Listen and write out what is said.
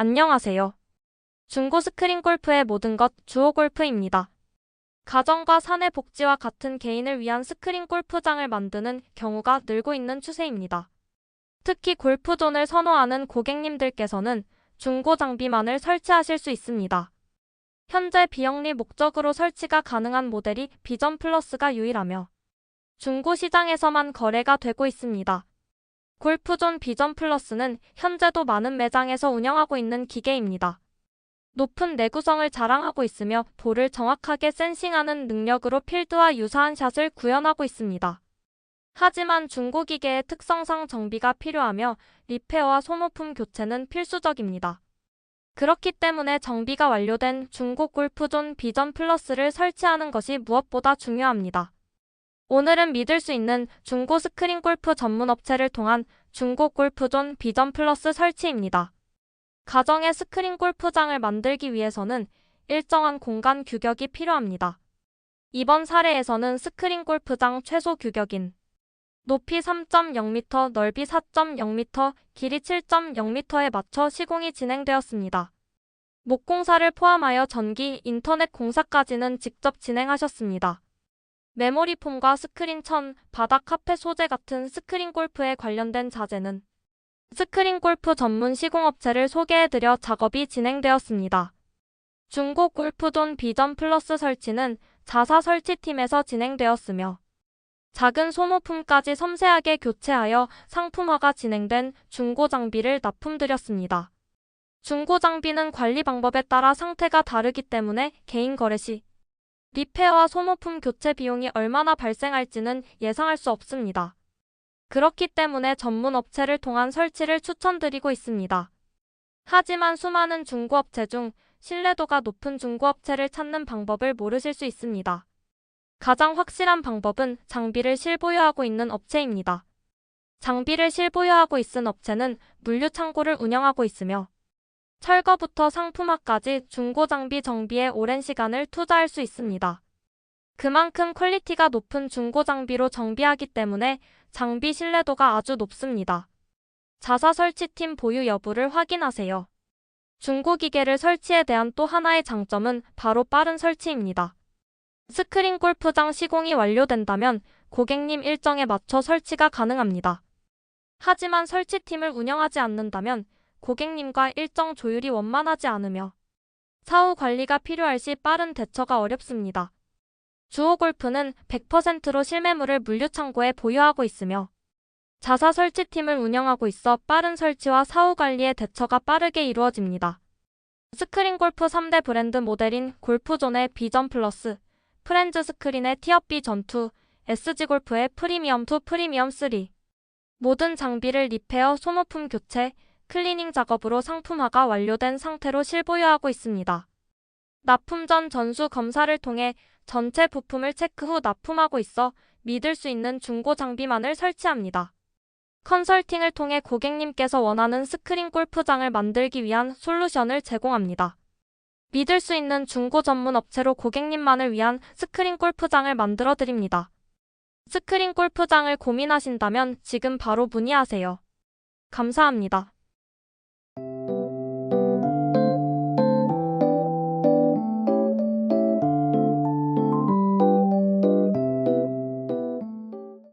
안녕하세요. 중고 스크린 골프의 모든 것 주호 골프입니다. 가정과 사내 복지와 같은 개인을 위한 스크린 골프장을 만드는 경우가 늘고 있는 추세입니다. 특히 골프존을 선호하는 고객님들께서는 중고 장비만을 설치하실 수 있습니다. 현재 비영리 목적으로 설치가 가능한 모델이 비전 플러스가 유일하며 중고 시장에서만 거래가 되고 있습니다. 골프존 비전 플러스는 현재도 많은 매장에서 운영하고 있는 기계입니다. 높은 내구성을 자랑하고 있으며 볼을 정확하게 센싱하는 능력으로 필드와 유사한 샷을 구현하고 있습니다. 하지만 중고 기계의 특성상 정비가 필요하며 리페어와 소모품 교체는 필수적입니다. 그렇기 때문에 정비가 완료된 중고 골프존 비전 플러스를 설치하는 것이 무엇보다 중요합니다. 오늘은 믿을 수 있는 중고 스크린 골프 전문 업체를 통한 중고 골프존 비전 플러스 설치입니다. 가정의 스크린 골프장을 만들기 위해서는 일정한 공간 규격이 필요합니다. 이번 사례에서는 스크린 골프장 최소 규격인 높이 3.0m, 넓이 4.0m, 길이 7.0m에 맞춰 시공이 진행되었습니다. 목공사를 포함하여 전기, 인터넷 공사까지는 직접 진행하셨습니다. 메모리 폼과 스크린 천, 바닥 카페 소재 같은 스크린 골프에 관련된 자재는 스크린 골프 전문 시공업체를 소개해드려 작업이 진행되었습니다. 중고 골프존 비전 플러스 설치는 자사 설치팀에서 진행되었으며 작은 소모품까지 섬세하게 교체하여 상품화가 진행된 중고 장비를 납품드렸습니다. 중고 장비는 관리 방법에 따라 상태가 다르기 때문에 개인 거래 시 리페어와 소모품 교체 비용이 얼마나 발생할지는 예상할 수 없습니다. 그렇기 때문에 전문 업체를 통한 설치를 추천드리고 있습니다. 하지만 수많은 중고업체 중 신뢰도가 높은 중고업체를 찾는 방법을 모르실 수 있습니다. 가장 확실한 방법은 장비를 실보유하고 있는 업체입니다. 장비를 실보유하고 있은 업체는 물류 창고를 운영하고 있으며 철거부터 상품화까지 중고 장비 정비에 오랜 시간을 투자할 수 있습니다. 그만큼 퀄리티가 높은 중고 장비로 정비하기 때문에 장비 신뢰도가 아주 높습니다. 자사 설치팀 보유 여부를 확인하세요. 중고 기계를 설치에 대한 또 하나의 장점은 바로 빠른 설치입니다. 스크린 골프장 시공이 완료된다면 고객님 일정에 맞춰 설치가 가능합니다. 하지만 설치팀을 운영하지 않는다면 고객님과 일정 조율이 원만하지 않으며 사후 관리가 필요할 시 빠른 대처가 어렵습니다. 주호골프는 100%로 실매물을 물류창고에 보유하고 있으며 자사 설치팀을 운영하고 있어 빠른 설치와 사후 관리의 대처가 빠르게 이루어집니다. 스크린 골프 3대 브랜드 모델인 골프존의 비전 플러스, 프렌즈 스크린의 티어비 전투, SG 골프의 프리미엄 2 프리미엄 3. 모든 장비를 리페어, 소모품 교체, 클리닝 작업으로 상품화가 완료된 상태로 실보유하고 있습니다. 납품 전 전수 검사를 통해 전체 부품을 체크 후 납품하고 있어 믿을 수 있는 중고 장비만을 설치합니다. 컨설팅을 통해 고객님께서 원하는 스크린 골프장을 만들기 위한 솔루션을 제공합니다. 믿을 수 있는 중고 전문 업체로 고객님만을 위한 스크린 골프장을 만들어 드립니다. 스크린 골프장을 고민하신다면 지금 바로 문의하세요. 감사합니다.